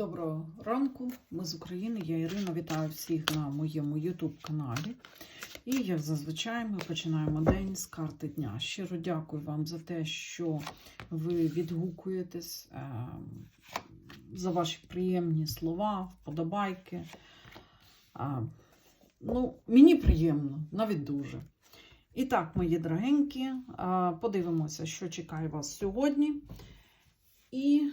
Доброго ранку, ми з України. Я Ірина. Вітаю всіх на моєму YouTube каналі. І, як зазвичай, ми починаємо день з карти дня. Щиро дякую вам за те, що ви відгукуєтесь е, за ваші приємні слова, вподобайки. А, ну, мені приємно, навіть дуже. І так, мої дорогенькі, а, подивимося, що чекає вас сьогодні. І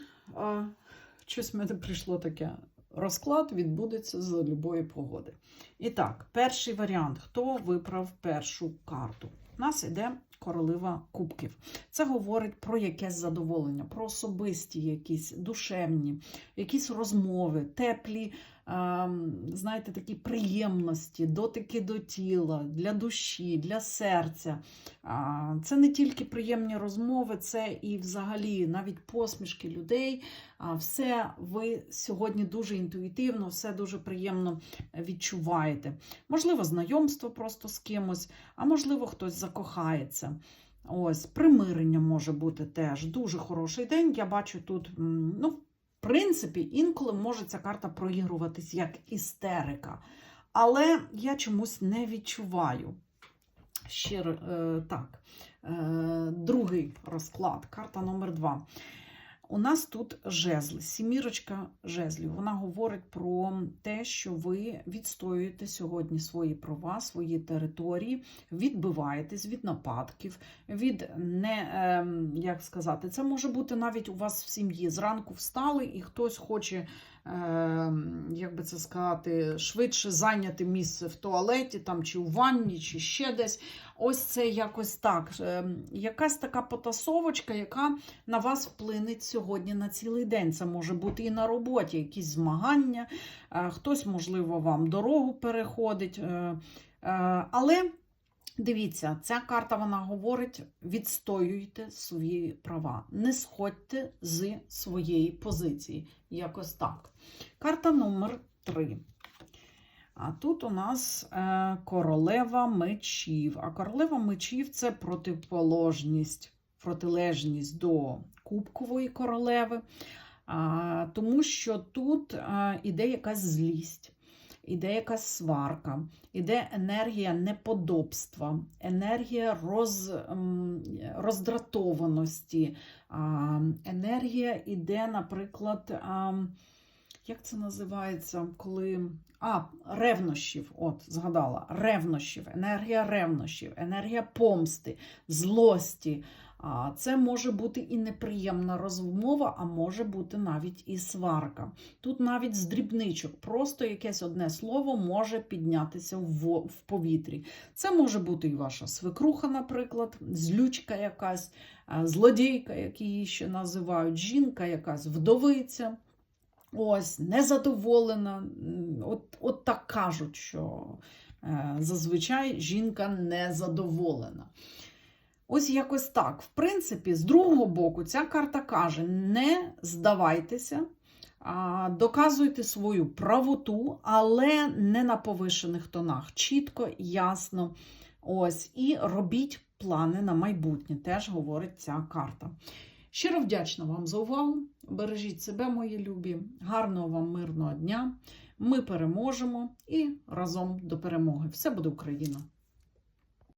щось в мене прийшло таке. Розклад відбудеться за любої погоди. І так, перший варіант. Хто вибрав першу карту? Нас іде королева кубків. Це говорить про якесь задоволення, про особисті, якісь душевні, якісь розмови, теплі, ем, знаєте, такі приємності, дотики до тіла, для душі, для серця. Це не тільки приємні розмови, це і взагалі навіть посмішки людей. Все ви сьогодні дуже інтуїтивно, все дуже приємно відчуваєте. Можливо, знайомство просто з кимось, а можливо, хтось закохається. Ось, примирення може бути теж дуже хороший день. Я бачу тут, ну, в принципі, інколи може ця карта проігруватись як істерика. Але я чомусь не відчуваю. Щиро, е, так, е, другий розклад, карта номер два. У нас тут жезли, сімірочка жезлів. Вона говорить про те, що ви відстоюєте сьогодні свої права, свої території, відбиваєтесь від нападків, від не ем, як сказати, це може бути навіть у вас в сім'ї. Зранку встали, і хтось хоче, як би це сказати, швидше зайняти місце в туалеті, там чи у ванні, чи ще десь. Ось це якось так. Ем, Якась така потасовочка, яка на вас вплине сьогодні на цілий день. Це може бути і на роботі, якісь змагання, е, хтось, можливо, вам дорогу переходить. е, е, Але дивіться, ця карта вона говорить: відстоюйте свої права, не сходьте з своєї позиції. Якось так. Карта номер 3. А тут у нас е, королева мечів. А королева мечів це протиположність, протилежність до кубкової королеви, тому що тут а, іде якась злість, іде якась сварка, іде енергія неподобства, енергія роз, роздратованості, енергія іде, наприклад. Як це називається, коли. А, ревнощів, от, згадала, ревнощів, енергія ревнощів, енергія помсти, злості. Це може бути і неприємна розмова, а може бути навіть і сварка. Тут навіть з дрібничок, просто якесь одне слово може піднятися в, в повітрі. Це може бути і ваша свекруха, наприклад, злючка якась, злодійка, як її ще називають, жінка, якась вдовиця. Ось, незадоволена. От, от так кажуть, що е, зазвичай жінка незадоволена. Ось якось так. В принципі, з другого боку, ця карта каже: не здавайтеся, доказуйте свою правоту, але не на повишених тонах. Чітко, ясно. Ось, і робіть плани на майбутнє, теж говорить ця карта. Щиро вдячна вам за увагу. Бережіть себе, мої любі. Гарного вам мирного дня. Ми переможемо і разом до перемоги. Все буде Україна!